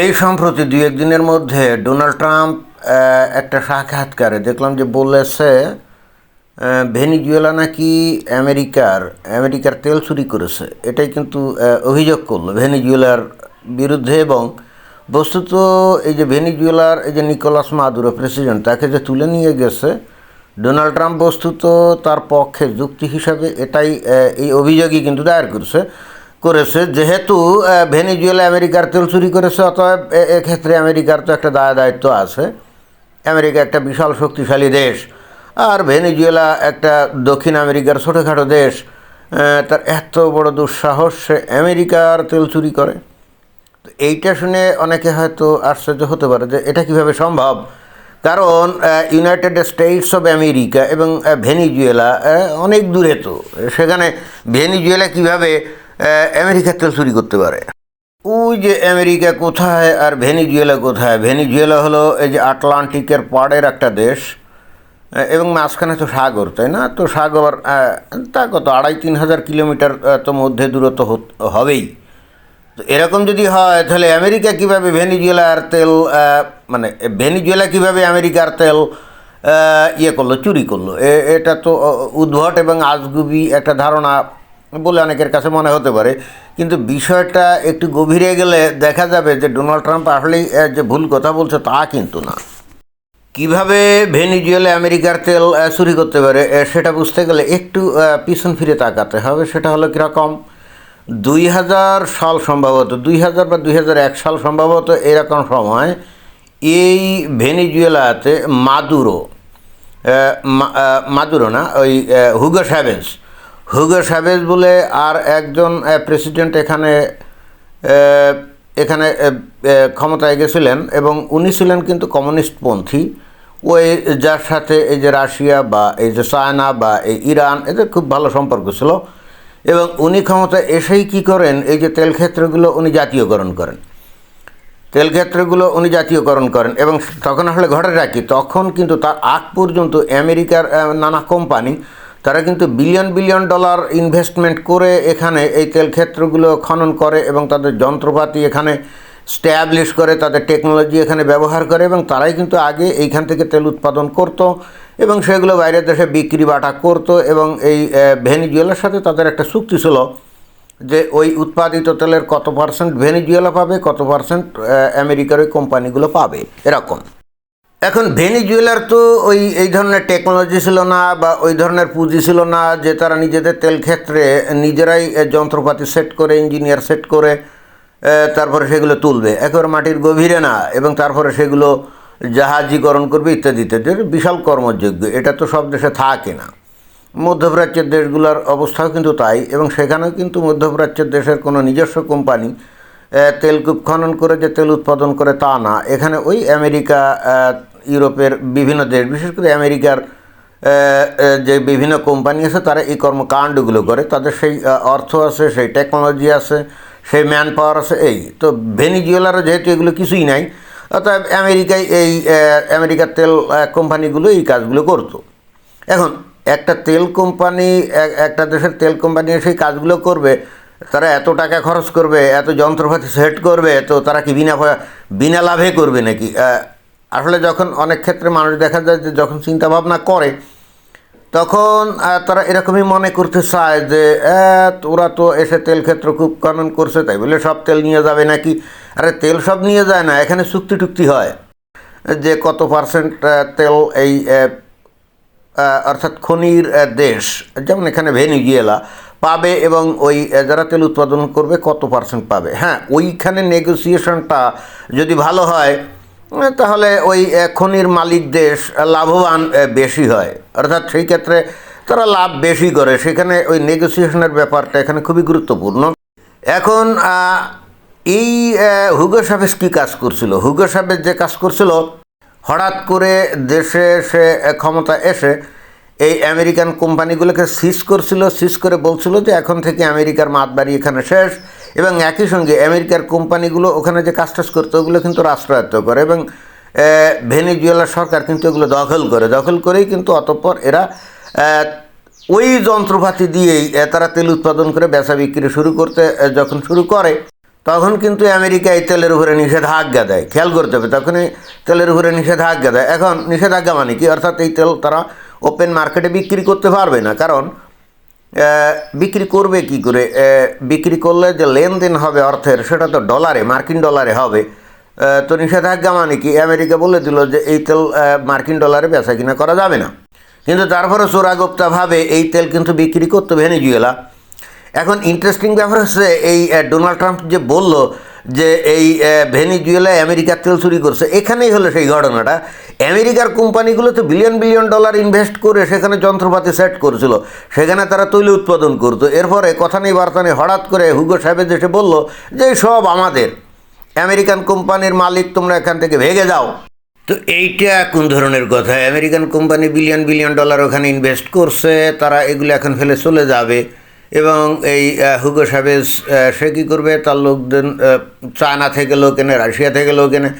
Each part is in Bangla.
এই সম্প্রতি দুই একদিনের মধ্যে ডোনাল্ড ট্রাম্প একটা সাক্ষাৎকারে দেখলাম যে বলেছে ভেনিজুয়েলা নাকি আমেরিকার আমেরিকার তেল চুরি করেছে। এটাই কিন্তু অভিযোগ করল ভেনিজুয়েলার বিরুদ্ধে এবং বস্তুত এই যে ভেনিজুয়েলার, এই যে নিকোলাস মাদুরো প্রেসিডেন্ট, তাকে যে তুলে নিয়ে গেছে, ডোনাল্ড ট্রাম্প বস্তুত তার পক্ষে যুক্তি হিসাবে এটাই এই অভিযোগই কিন্তু দায়ের করেছে। করেছে, যেহেতু ভেনিজুয়েলা আমেরিকার তেল চুরি করেছে, অতএব এক্ষেত্রে আমেরিকার তো একটা দায় দায়িত্ব আছে। আমেরিকা একটা বিশাল শক্তিশালী দেশ, আর ভেনিজুয়েলা একটা দক্ষিণ আমেরিকার ছোটোখাটো দেশ তার এত বড় দুঃসাহস, সে আমেরিকার তেল চুরি করে। তো এইটা শুনে অনেকে হয়তো আশ্চর্য হতে পারে যে এটা কীভাবে সম্ভব? কারণ ইউনাইটেড স্টেটস অফ আমেরিকা এবং ভেনিজুয়েলা অনেক দূরে তো। সেখানে ভেনিজুয়েলা কীভাবে আহ, আমেরিকার তেল চুরি করতে পারে। ওই যে আমেরিকা কোথায় আর ভেনিজুয়েলা কোথায়? ভেনিজুয়েলা হলো এই যে আটলান্টিকের পাড়ের একটা দেশ এবং মাঝখানে তো সাগর তাই না? তো সাগর তা কত আড়াই তিন হাজার কিলোমিটার তো মধ্যে দূরত্ব হবেই। তো এরকম যদি হয় তাহলে আমেরিকা কীভাবে ভেনিজুয়েলার তেল মানে ভেনিজুয়েলা কীভাবে আমেরিকার তেল ইয়ে করল চুরি করল? এটা তো উদ্ভট এবং আজগুবি একটা ধারণা বলে অনেকের কাছে মনে হতে পারে। কিন্তু বিষয়টা একটু গভীরে গেলে দেখা যাবে যে ডোনাল্ড ট্রাম্প আসলেই যে ভুল কথা বলছে তা কিন্তু না। কীভাবে ভেনিজুয়েলা আমেরিকার তেল চুরি করতে পারে সেটা বুঝতে গেলে একটু পিছন ফিরে তাকাতে হবে, সেটা হলো কীরকম? দুই হাজার সাল সম্ভবত, দুই হাজার বা দুই হাজার এক সাল সম্ভবত এরকম সময় এই ভেনিজুয়েলাতে মাদুরো মাদুরো না, ওই হুগো স্যাভেজ হুগো সাবেজ বলে আর একজন প্রেসিডেন্ট এখানে এখানে ক্ষমতায় গেছিলেন এবং উনি ছিলেন কিন্তু কমিউনিস্টপন্থী ওই যার সাথে এই যে রাশিয়া বা এই যে চায়না বা এই ইরান, এদের খুব ভালো সম্পর্ক ছিল। এবং উনি ক্ষমতায় এসেই কি করেন, এই যে তেল ক্ষেত্রগুলো উনি জাতীয়করণ করেন। তেল ক্ষেত্রগুলো উনি জাতীয়করণ করেন এবং তখন আসলে ঘটে রাখি তখন কিন্তু তার আগ পর্যন্ত আমেরিকার নানা কোম্পানি তারা কিন্তু বিলিয়ন বিলিয়ন ডলার ইনভেস্টমেন্ট করে এখানে এই তেল ক্ষেত্রগুলো খনন করে এবং তাদের যন্ত্রপাতি এখানে স্ট্যাবলিশ করে, তাদের টেকনোলজি এখানে ব্যবহার করে এবং তারাই কিন্তু আগে এইখান থেকে তেল উৎপাদন করত এবং সেগুলো বাইরের দেশে বিক্রি বাটা করতো এবং এই ভেনিজুয়েলার সাথে তাদের একটা চুক্তি ছিল যে ওই উৎপাদিত তেলের কত পার্সেন্ট ভেনিজুয়েলা পাবে, কত পার্সেন্ট আমেরিকার ওই কোম্পানিগুলো পাবে, এরকম। এখন ভেনিজুয়েলার তো ওই, এই ধরনের টেকনোলজি ছিল না বা ওই ধরনের পুঁজি ছিল না যে তারা নিজেদের তেল ক্ষেত্রে নিজেরাই যন্ত্রপাতি সেট করে ইঞ্জিনিয়ার সেট করে তারপরে সেগুলো তুলবে। একেবারে মাটির গভীরে না, এবং তারপরে সেগুলো জাহাজীকরণ করবে ইত্যাদি ইত্যাদি। বিশাল কর্মযোগ্য এটা তো সব দেশে থাকে না। মধ্যপ্রাচ্যের দেশগুলোর অবস্থাও কিন্তু তাই, এবং সেখানেও কিন্তু মধ্যপ্রাচ্যের দেশের কোনো নিজস্ব কোম্পানি তেলকূপ খনন করে যে তেল উৎপাদন করে তা না। এখানে ওই আমেরিকা ইউরোপের বিভিন্ন দেশ, বিশেষ করে আমেরিকার যে বিভিন্ন কোম্পানি আছে, তারা এই কর্মকাণ্ডগুলো করে। তাদের সেই অর্থ আছে, সেই টেকনোলজি আছে, সেই ম্যান পাওয়ার আছে, এই। তো ভেনিজুয়েলারও যেহেতু এগুলো কিছুই নাই অর্থাৎ আমেরিকায় এই আমেরিকার তেল কোম্পানিগুলো এই কাজগুলো করতো। এখন, একটা তেল কোম্পানি এক- একটা দেশের তেল কোম্পানি সেই কাজগুলো করবে, তারা এত টাকা খরচ করবে, এত যন্ত্রপাতি সেট করবে, তো তারা কি বিনা বিনা লাভে করবে নাকি? আসলে যখন অনেক ক্ষেত্রে মানুষ দেখা যায় যে যখন চিন্তা ভাবনা করে, তখন তারা এরকমই মনে করতে চায় যে ওরা তো এসে তেল ক্ষেত্র খুব খনন করছে, তাই বলে সব তেল নিয়ে যাবে নাকি? আরে, তেল সব নিয়ে যায় না, এখানে চুক্তি টুক্তি হয়। যে কত পার্সেন্ট তেল এই অর্থাৎ খনির দেশ, যেমন এখানে ভেনিজুয়েলা, পাবে এবং ওই যারা তেল উৎপাদন করবে কত পার্সেন্ট পাবে? হ্যাঁ ওইখানে নেগোসিয়েশনটা যদি ভালো হয় তাহলে ওই খনির মালিক দেশ লাভবান বেশি হয়। অর্থাৎ সেই ক্ষেত্রে তারা লাভ বেশি করে। সেখানে ওই নেগোসিয়েশনের ব্যাপারটা এখানে খুবই গুরুত্বপূর্ণ। এখন এই হুগো সাবেজ কী কাজ করছিল? হুগো সাবেজ যে কাজ করছিল, হঠাৎ করে দেশে সে ক্ষমতা এসে এই আমেরিকান কোম্পানিগুলোকে সিজ করছিল। সিজ করে বলছিল যে, এখন থেকে আমেরিকার মাত বাড়ি এখানে শেষ। এবং একই সঙ্গে আমেরিকার কোম্পানিগুলো ওখানে যে কাজ টাজ করতো, ওগুলো কিন্তু রাষ্ট্রায়ত্ত করে এবং ভেনিজুয়েলার সরকার কিন্তু এগুলো দখল করে। দখল করেই কিন্তু অতঃপর এরা ওই যন্ত্রপাতি দিয়েই তারা তেল উৎপাদন করে বেচা বিক্রি শুরু করতে যখন শুরু করে, তখন কিন্তু আমেরিকা এই তেলের উপরে নিষেধাজ্ঞা দেয়। খেয়াল করতে হবে, তখনই তেলের উপরে নিষেধাজ্ঞা দেয়। এখন, নিষেধাজ্ঞা মানে কি? অর্থাৎ এই তেল তারা ওপেন মার্কেটে বিক্রি করতে পারবে না। কারণ বিক্রি করবে কি করে? বিক্রি করলে যে লেনদেন হবে অর্থের, সেটা তো ডলারে মার্কিন ডলারে হবে। তো নিষেধাজ্ঞা মানে কি? আমেরিকা বলে দিল যে এই তেল মার্কিন ডলারে বেচা কিনা করা যাবে না। কিন্তু তারপরে চোরাগোপ্তাভাবে এই তেল কিন্তু বিক্রি করতো ভেনেজুয়েলা। এখন ইন্টারেস্টিং ব্যাপার হচ্ছে এই ডোনাল্ড ট্রাম্প যে বলল যে এই ভেনিজুয়েলায় আমেরিকার তেল চুরি করছে, এখানেই হলো সেই ঘটনাটা। আমেরিকার কোম্পানিগুলো তো বিলিয়ন বিলিয়ন ডলার ইনভেস্ট করে সেখানে যন্ত্রপাতি সেট করেছিল। সেখানে তারা তৈল উৎপাদন করতো। এরপরে কথা নেই বার্তা নেই হঠাৎ করে হুগো সাহেবের দেশে বলল যে সব আমাদের। আমেরিকান কোম্পানির মালিক, তোমরা এখান থেকে ভেগে যাও। তো এইটা কোন ধরনের কথা? American company billion billion dollar ওখানে ইনভেস্ট করছে, তারা এগুলো এখন ফেলে চলে যাবে। এবং এই হুগো সাবেজ সে কী করবে? তার লোকজন চায়না থেকে লোক এনে, রাশিয়া থেকে লোক এনে,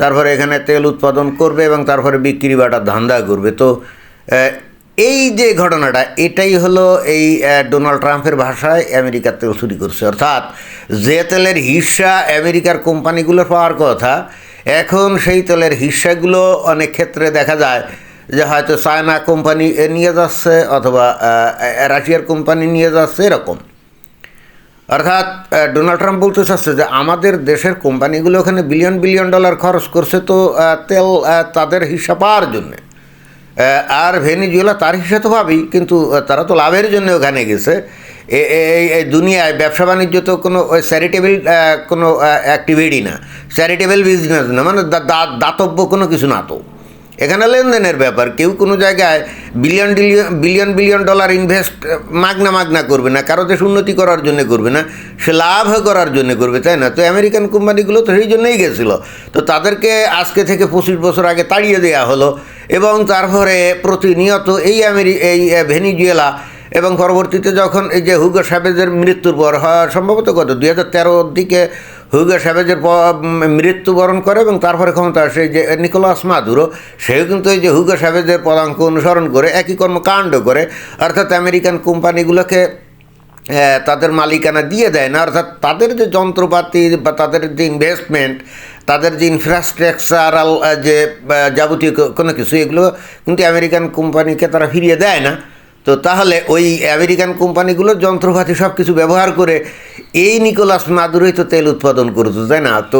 তারপরে এখানে তেল উৎপাদন করবে এবং তারপরে বিক্রি বাটার ধান্দা করবে। তো এই যে ঘটনাটা, এটাই হলো এই ডোনাল্ড ট্রাম্পের ভাষায় আমেরিকার তেল চুরি করছে। অর্থাৎ, যে তেলের হিস্সা আমেরিকার কোম্পানিগুলো পাওয়ার কথা, এখন সেই তেলের হিস্সাগুলো অনেক ক্ষেত্রে দেখা যায় যে হয়তো চায়না কোম্পানি এ নিয়ে যাচ্ছে অথবা রাশিয়ার কোম্পানি নিয়ে যাচ্ছে, এরকম। অর্থাৎ ডোনাল্ড ট্রাম্প বলতে চাচ্ছে যে আমাদের দেশের কোম্পানিগুলো ওখানে বিলিয়ন বিলিয়ন ডলার খরচ করছে তো তেল তাদের হিসাব পাওয়ার জন্যে। আর ভেনিজুয়েলা তার হিসাব তো পাবেই, কিন্তু তারা তো লাভের জন্য ওখানে গেছে। এই দুনিয়ায় ব্যবসা বাণিজ্য তো কোনো চ্যারিটেবল কোনো অ্যাক্টিভিটি না। চ্যারিটেবল বিজনেস না মানে দাতব্য কোনো কিছু না তো। এখানে লেনদেনের ব্যাপার, কেউ কোনো জায়গায় billion billion billion billion dollar invest মাগনা মাগনা করবে না, কারও দেশ উন্নতি করার জন্য করবে না, সে লাভ করার জন্য করবে, তাই না? তো আমেরিকান কোম্পানিগুলো তো সেই জন্যই গেছিল। তো তাদেরকে আজকে থেকে পঁচিশ বছর আগে তাড়িয়ে দেওয়া হলো এবং তারপরে প্রতিনিয়ত এই আমেরি, এই ভেনিজুয়েলা এবং পরবর্তীতে যখন এই যে হুগো সাবেজের মৃত্যুর পর সম্ভবত কত? দুই হাজার তেরোর দিকে হুগো সাবেজের মৃত্যুবরণ করে এবং তারপরে ক্ষমতা আসে যে নিকোলাস মাদুরো, সেও কিন্তু এই যে হুগো সাবেজের পদাঙ্ক অনুসরণ করে, একই কর্মকাণ্ড করে, অর্থাৎ আমেরিকান কোম্পানিগুলোকে তাদের মালিকানা দিয়ে দেয় না, অর্থাৎ তাদের যে যন্ত্রপাতি বা তাদের যে ইনভেস্টমেন্ট তাদের যে ইনফ্রাস্ট্রাকচারাল যে যাবতীয় কোনো কিছু, এগুলো কিন্তু আমেরিকান কোম্পানিকে তারা ফিরিয়ে দেয় না। তো তাহলে ওই আমেরিকান কোম্পানিগুলোর যন্ত্রপাতি সব কিছু ব্যবহার করে এই নিকোলাস মাদুরোই তো তেল উৎপাদন করতো তাই না? তো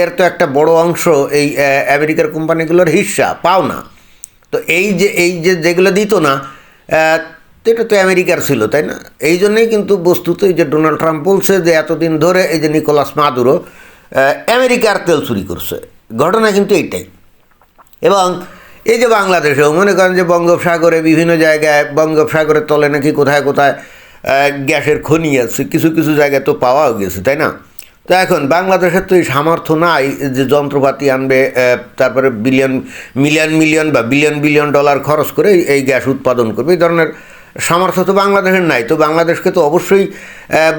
এর তো একটা বড় অংশ এই আমেরিকার কোম্পানিগুলোর হিস্সা পাও না। তো এই যে এই যে যেগুলো দিত না এটা তো আমেরিকার ছিল, তাই না? এই জন্যই কিন্তু বস্তুত এই যে ডোনাল্ড ট্রাম্প বলছে যে এতদিন ধরে এই যে নিকোলাস মাদুরো আমেরিকার তেল চুরি করছে। ঘটনা কিন্তু এইটাই। এবং এই যে বাংলাদেশেও, মনে করেন যে বঙ্গোপসাগরে বিভিন্ন জায়গায়, বঙ্গোপসাগরের তলে নাকি কোথায় কোথায় গ্যাসের খনি আছে, কিছু কিছু জায়গায় তো পাওয়াও গেছে, তাই না? তো এখন বাংলাদেশের তো এই সামর্থ্য নাই যে যন্ত্রপাতি আনবে তারপরে বিলিয়ন, মিলিয়ন মিলিয়ন বা বিলিয়ন বিলিয়ন ডলার খরচ করে এই- গ্যাস উৎপাদন করবে, এই ধরনের সামর্থ্য তো বাংলাদেশের নাই। তো বাংলাদেশকে তো অবশ্যই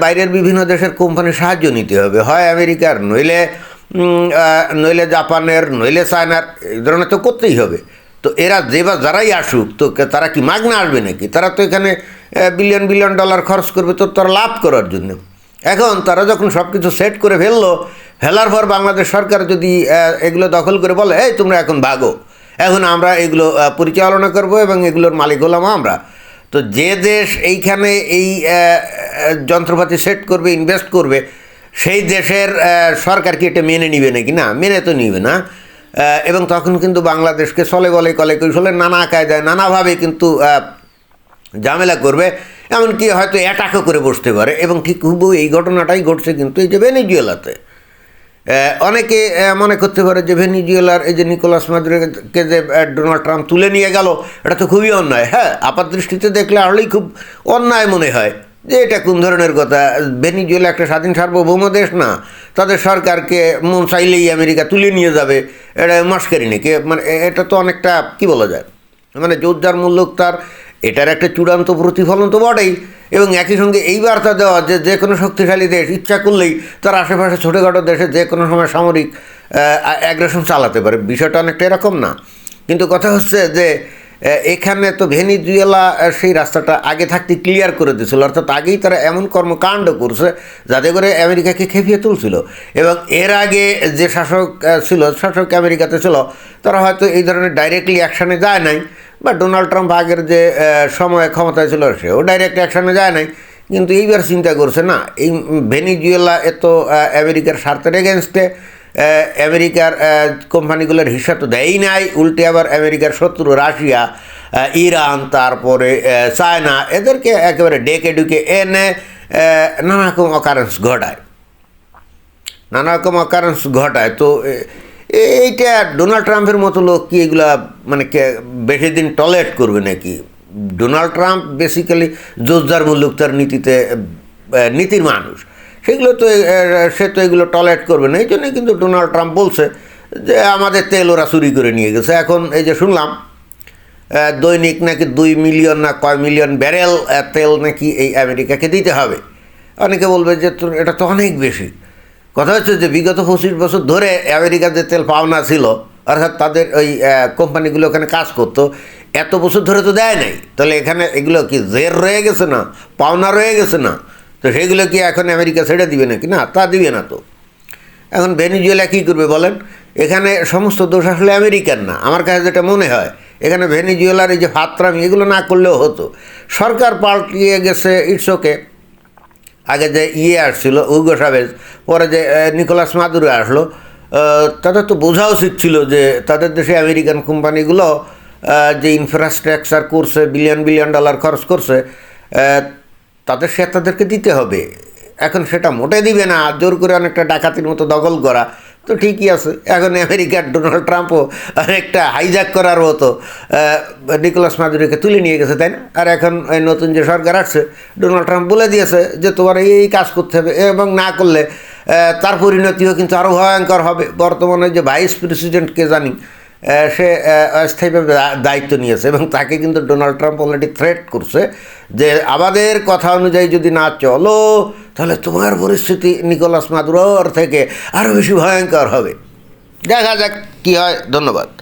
বাইরের বিভিন্ন দেশের কোম্পানির সাহায্য নিতে হবে, হয় আমেরিকার, নইলে নইলে জাপানের, নইলে চায়নার, এই ধরনের তো করতেই হবে। তো এরা যে বা যারাই আসুক, তো তারা কি মাগনা আসবে নাকি? তারা তো এখানে বিলিয়ন বিলিয়ন ডলার খরচ করবে, তো তারা লাভ করার জন্য। এখন তারা যখন সব কিছু সেট করে ফেলল, ফেলার পর বাংলাদেশ সরকার যদি এগুলো দখল করে বলে, এই, তোমরা এখন ভাগো। এখন আমরা এগুলো পরিচালনা করব এবং এগুলোর মালিক হলাম আমরা। তো যে দেশ এইখানে এই যন্ত্রপাতি সেট করবে ইনভেস্ট করবে সেই দেশের সরকার কি এটা মেনে নিবে নাকি? না, মেনে তো নিবে না। এবং তখন কিন্তু বাংলাদেশকে চলে বলে কলে কৌশলে নানা কায়দায়, নানাভাবে কিন্তু ঝামেলা করবে। এমনকি হয়তো অ্যাটাকও করে বসতে পারে। এবং ঠিক হুবহু এই ঘটনাটাই ঘটছে কিন্তু এই যে ভেনিজুয়েলাতে। অনেকে মনে করতে পারে যে ভেনিজুয়েলার এই যে নিকোলাস মাদুরোকে যে ডোনাল্ড ট্রাম্প তুলে নিয়ে গেল, এটা তো খুবই অন্যায়। হ্যাঁ আপাত দৃষ্টিতে দেখলে আসলেই খুব অন্যায় মনে হয়। যে এটা কোন ধরনের কথা? ভেনিজুয়েলা একটা স্বাধীন সার্বভৌম দেশ না? তাদের সরকারকে মন চাইলেই আমেরিকা তুলে নিয়ে যাবে। এটা মস্কারি নাকি? মানে এটা তো অনেকটা, কি বলা যায়? মানে যোদ্ধার মূল্য তার, এটার একটা চূড়ান্ত প্রতিফলন তো বটেই। এবং একই সঙ্গে এই বার্তা দেওয়া যে যে কোনো শক্তিশালী দেশ ইচ্ছা করলেই তার আশেপাশে ছোটোখাটো দেশে যে কোনো সময় সামরিক অ্যাগ্রেশন চালাতে পারে। বিষয়টা অনেকটা এরকম না। কিন্তু কথা হচ্ছে যে এখানে তো ভেনিজুয়েলা সেই রাস্তাটা আগে থাকতে ক্লিয়ার করে দিয়েছিল। অর্থাৎ আগেই তারা এমন কর্মকাণ্ড করছে যাতে করে আমেরিকাকে খেপিয়ে তুলছিল। এবং এর আগে যে শাসক ছিল, শাসক আমেরিকাতে ছিল, তারা হয়তো এই ধরনের ডাইরেক্টলি অ্যাকশানে যায় নাই। বা ডোনাল্ড ট্রাম্প আগের যে সময় ক্ষমতায় ছিল, সেও ডাইরেক্ট অ্যাকশানে যায় নাই। কিন্তু এইবার চিন্তা করছে, না, এই ভেনিজুয়েলা এত আমেরিকার স্বার্থের এগেনস্টে আমেরিকার কোম্পানিগুলোর হিসাব তো দেয়ই নাই। উল্টে আবার আমেরিকার শত্রু রাশিয়া ইরান, তারপরে চায়না, এদেরকে একেবারে ডেকে ডুকে এনে নানা রকম অকারেন্স ঘটায়। নানা রকম অকারেন্স ঘটায়। তো এইটা ডোনাল্ড ট্রাম্পের মতো লোক কি এগুলা মানে বেশি দিন টলারেট করবে নাকি? ডোনাল্ড ট্রাম্প বেসিক্যালি জোরদার মুল্লুক নীতিতে নীতির মানুষ। সেগুলো তো সে তো এগুলো টলারেট করবে না, এই জন্যই কিন্তু ডোনাল্ড ট্রাম্প বলছে যে আমাদের তেল ওরা চুরি করে নিয়ে গেছে। এখন এই যে শুনলাম দৈনিক নাকি দুই মিলিয়ন না কয় মিলিয়ন ব্যারেল তেল নাকি এই আমেরিকাকে দিতে হবে। অনেকে বলবে যে এটা তো অনেক বেশি। কথা হচ্ছে যে বিগত পঁচিশ বছর ধরে আমেরিকার যে তেল পাওনা ছিল, অর্থাৎ তাদের ওই কোম্পানিগুলো ওখানে কাজ করতো, এত বছর ধরে তো দেয় নাই। তাহলে এখানে এগুলো কি জের রয়ে গেছে না? পাওনা রয়ে গেছে না? তো সেগুলো কি এখন আমেরিকা ছেড়ে দিবে নাকি? না, তা দিবে না তো। এখন ভেনিজুয়েলা কী করবে বলেন? এখানে সমস্ত দোষ আসলে আমেরিকান না। আমার কাছে যেটা মনে হয়, এখানে ভেনিজুয়েলার এই যে ফাতরামি, এগুলো না করলেও হতো। সরকার পাল্টিয়ে গেছে ইটস ওকে আগে যে ইয়ে আসছিল উগো সাবেজ পরে যে নিকোলাস মাদুরো আসলো তাদের তো বোঝা উচিত ছিল যে তাদের দেশে আমেরিকান কোম্পানিগুলো যে ইনফ্রাস্ট্রাকচার করছে বিলিয়ন বিলিয়ন ডলার খরচ করছে তাদের সে তাদেরকে দিতে হবে। এখন সেটা মোটে দিবে না। জোর করে অনেকটা ডাকাতির মতো দখল করা তো ঠিকই আছে। এখন আমেরিকার ডোনাল্ড ট্রাম্পও অনেকটা হাইজ্যাক করার মতো নিকোলাস মাদুরিকে তুলে নিয়ে গেছে, তাই না? আর এখন নতুন যে সরকার আসছে, ডোনাল্ড ট্রাম্প বলে দিয়েছে যে তোমার এই কাজ করতে হবে এবং না করলে তার পরিণতিও কিন্তু আরও ভয়ঙ্কর হবে। বর্তমানে যে ভাইস প্রেসিডেন্টকে জানি সে অস্থায়ীভাবে দায়িত্ব নিয়েছে এবং তাকে কিন্তু ডোনাল্ড ট্রাম্প অলরেডি থ্রেট করছে যে আমাদের কথা অনুযায়ী যদি না চলো, তাহলে তোমার পরিস্থিতি নিকোলাস মাদুরোর থেকে আরও বেশি ভয়ঙ্কর হবে। দেখা যাক কী হয়। ধন্যবাদ।